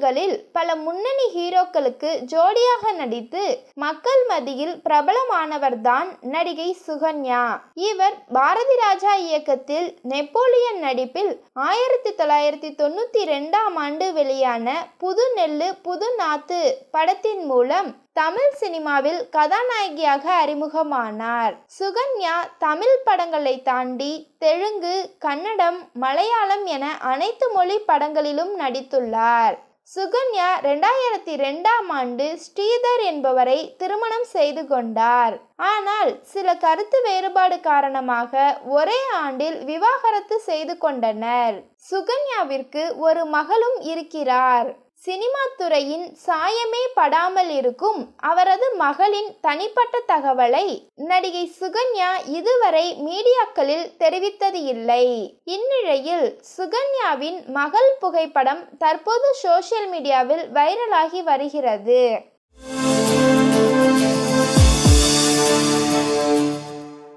படங்களில் பல முன்னணி ஹீரோக்களுக்கு ஜோடியாக நடித்து மக்கள் மத்தியில் பிரபலமானவர்தான் நடிகை சுகன்யா. இவர் பாரதி ராஜா இயக்கத்தில் நெப்போலியன் நடிப்பில் ஆயிரத்தி தொள்ளாயிரத்தி தொண்ணூத்தி ரெண்டாம் ஆண்டு வெளியான புது நெல்லு புது நாத்து படத்தின் மூலம் தமிழ் சினிமாவில் கதாநாயகியாக அறிமுகமானார். சுகன்யா தமிழ் படங்களை தாண்டி தெலுங்கு கன்னடம் மலையாளம் என அனைத்து மொழி படங்களிலும் நடித்துள்ளார். சுகன்யா ரெண்டாயிரத்தி ரெண்டாம் ஆண்டு ஸ்ரீதர் என்பவரை திருமணம் செய்து கொண்டார். ஆனால் சில கருத்து வேறுபாடு காரணமாக ஒரே ஆண்டில் விவாகரத்து செய்து கொண்டனர். சுகன்யாவிற்கு ஒரு மகளும் இருக்கிறார். சினிமா துறையின் சாயமே படாமல் இருக்கும் அவரது மகளின் தனிப்பட்ட தகவலை நடிகை சுகன்யா இதுவரை மீடியாக்களில் தெரிவித்தது இல்லை. இந்நிலையில் சுகன்யாவின் மகள் புகைப்படம் தற்போது சோசியல் மீடியாவில் வைரலாகி வருகிறது.